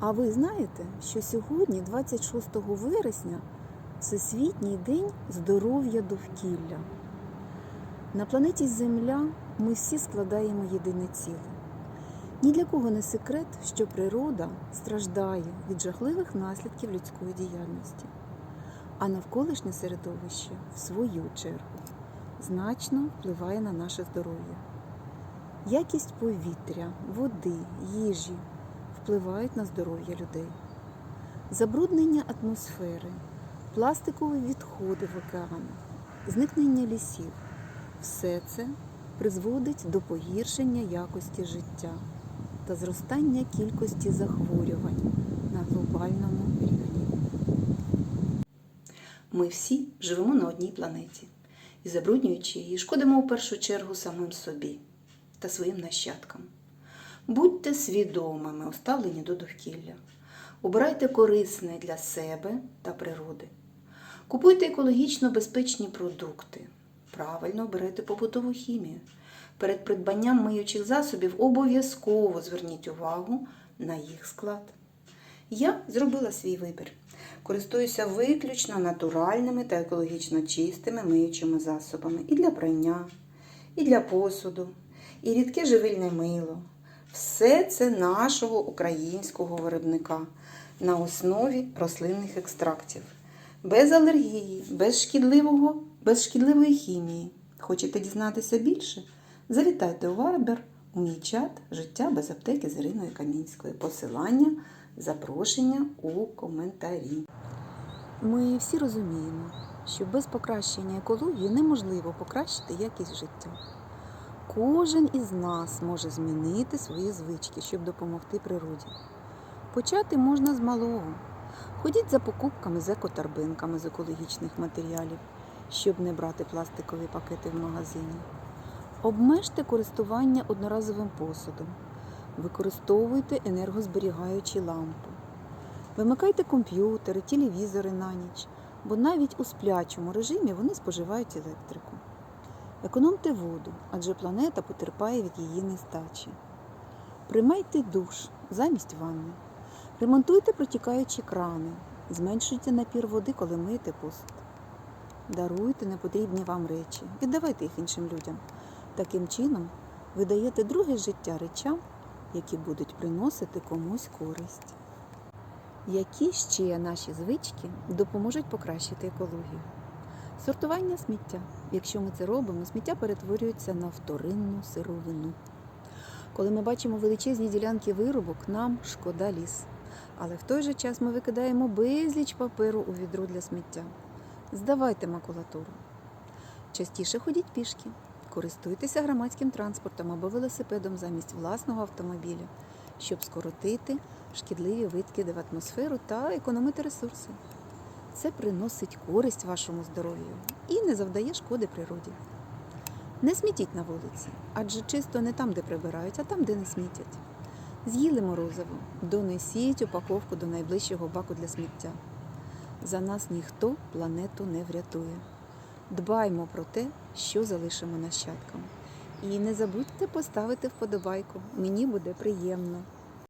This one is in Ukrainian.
А ви знаєте, що сьогодні, 26 вересня, Всесвітній день здоров'я довкілля. На планеті Земля ми всі складаємо єдине ціле. Ні для кого не секрет, що природа страждає від жахливих наслідків людської діяльності, а навколишнє середовище, в свою чергу, значно впливає на наше здоров'я. Якість повітря, води, їжі впливають на здоров'я людей. Забруднення атмосфери, пластикові відходи в океанах, зникнення лісів все це призводить до погіршення якості життя та зростання кількості захворювань на глобальному рівні. Ми всі живемо на одній планеті і забруднюючи її, шкодимо в першу чергу самим собі та своїм нащадкам. Будьте свідомими у ставленні до довкілля. Обирайте корисне для себе та природи. Купуйте екологічно безпечні продукти. Правильно обирайте побутову хімію. Перед придбанням миючих засобів обов'язково зверніть увагу на їх склад. Я зробила свій вибір. Користуюся виключно натуральними та екологічно чистими миючими засобами і для прання, і для посуду, і рідке живильне мило. Все це нашого українського виробника на основі рослинних екстрактів. Без алергії, без, шкідливого, без шкідливої хімії. Хочете дізнатися більше? Завітайте у Варбер у мій чат Життя без аптеки з Іриною Камінською. Посилання, запрошення у коментарі. Ми всі розуміємо, що без покращення екології неможливо покращити якість життя. Кожен із нас може змінити свої звички, щоб допомогти природі. Почати можна з малого. Ходіть за покупками з екоторбинками з екологічних матеріалів, щоб не брати пластикові пакети в магазині. Обмежте користування одноразовим посудом. Використовуйте енергозберігаючі лампи. Вимикайте комп'ютери, телевізори на ніч, бо навіть у сплячому режимі вони споживають електрику. Економте воду, адже планета потерпає від її нестачі. Приймайте душ замість ванни. Ремонтуйте протікаючі крани, зменшуйте напір води, коли миєте посуд. Даруйте непотрібні вам речі, віддавайте їх іншим людям. Таким чином, ви даєте друге життя речам, які будуть приносити комусь користь. Які ще наші звички допоможуть покращити екологію? Сортування сміття. Якщо ми це робимо, сміття перетворюється на вторинну сировину. Коли ми бачимо величезні ділянки виробок, нам шкода ліс. Але в той же час ми викидаємо безліч паперу у відро для сміття. Здавайте макулатуру. Частіше ходіть пішки, користуйтеся громадським транспортом або велосипедом замість власного автомобіля, щоб скоротити шкідливі викиди в атмосферу та економити ресурси. Це приносить користь вашому здоров'ю і не завдає шкоди природі. Не смітіть на вулиці, адже чисто не там, де прибирають, а там, де не смітять. З'їли морозиво, донесіть упаковку до найближчого баку для сміття. За нас ніхто планету не врятує. Дбаймо про те, що залишимо нащадкам. І не забудьте поставити вподобайку. Мені буде приємно.